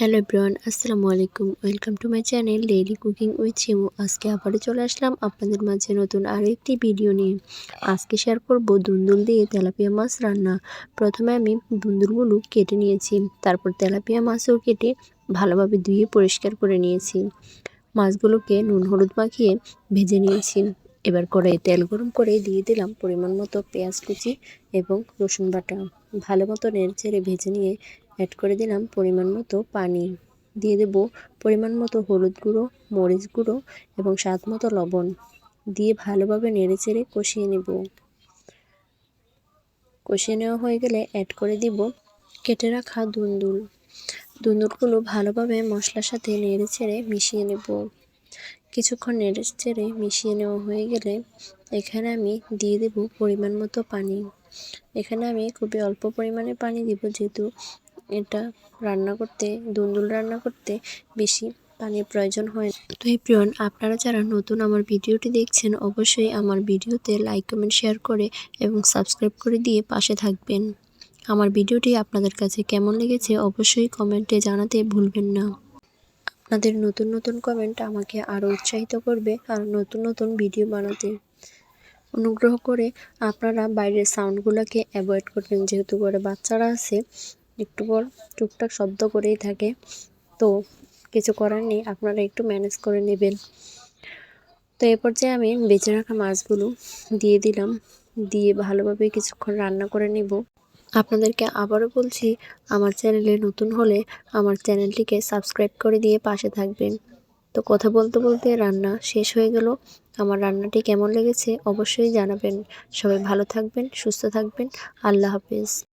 Hello everyone, আসসালামু আলাইকুম। Welcome to my channel daily cooking with Chimu আজকে আবারও চলে আসলাম আপনাদের মাঝে নতুন আরও একটি ভিডিও নিয়ে। আজকে শেয়ার করব দুন্দুল দিয়ে তেলাপিয়া মাছ রান্না। প্রথমে আমি দুন্দুলগুলো কেটে নিয়েছি, তারপর তেলাপিয়া মাছও কেটে ভালোভাবে ধুয়ে পরিষ্কার করে নিয়েছি। মাছগুলোকে নুন হলুদ মাখিয়ে ভেজে নিয়েছি। এবার করে তেল গরম করে দিয়ে দিলাম পরিমাণ মতো পেঁয়াজ কুচি এবং রসুন বাটা। ভালো মতো নেড়ে ছেড়ে ভেজে নিয়ে অ্যাড করে দিলাম পরিমাণ মতো পানি। দিয়ে দেব পরিমাণ মতো হলুদ গুঁড়ো, মরিচ গুঁড়ো এবং স্বাদ মতো লবণ। দিয়ে ভালোভাবে নেড়ে চেড়ে কষিয়ে নেব। কষিয়ে নেওয়া হয়ে গেলে অ্যাড করে দিব কেটে রাখা দুন্দুল দুন্দুলগুলো ভালোভাবে মশলার সাথে নেড়ে চেড়ে মিশিয়ে নেব। কিছুক্ষণ নেড়ে চেড়ে মিশিয়ে নেওয়া হয়ে গেলে এখানে আমি দিয়ে দেব পরিমাণ মতো পানি। এখানে আমি খুবই অল্প পরিমাণে পানি দিব, যেহেতু এটা রান্না করতে, দুন্দুল রান্না করতে বেশি পানির প্রয়োজন হয়। তো এই প্রিয়ন, আপনারা যারা নতুন আমার ভিডিওটি দেখছেন, অবশ্যই আমার ভিডিওতে লাইক কমেন্ট শেয়ার করে এবং সাবস্ক্রাইব করে দিয়ে পাশে থাকবেন। আমার ভিডিওটি আপনাদের কাছে কেমন লেগেছে অবশ্যই কমেন্টে জানাতে ভুলবেন না। আপনাদের নতুন নতুন কমেন্ট আমাকে আরও উৎসাহিত করবে আর নতুন নতুন ভিডিও বানাতে। অনুগ্রহ করে আপনারা বাইরের সাউন্ডগুলোকে অ্যাভয়েড করবেন, যেহেতু করে বাচ্চারা আছে। একটু পর টুকটাক শব্দ করেই থাকে। তো কিছু করার নেই, আপনারা একটু ম্যানেজ করে নেবেন। তো এ পর্যায়ে আমি বেঁচে রাখা মাছগুলো দিয়ে দিলাম, দিয়ে ভালোভাবে কিছুক্ষণ রান্না করে নেব। আপনাদেরকে আবারও বলছি, আমার চ্যানেলে নতুন হলে আমার চ্যানেলটিকে সাবস্ক্রাইব করে দিয়ে পাশে থাকবেন। তো কথা বলতে বলতে রান্না শেষ হয়ে গেল। আমার রান্নাটি কেমন লেগেছে অবশ্যই জানাবেন। সবাই ভালো থাকবেন, সুস্থ থাকবেন। আল্লাহ হাফেজ।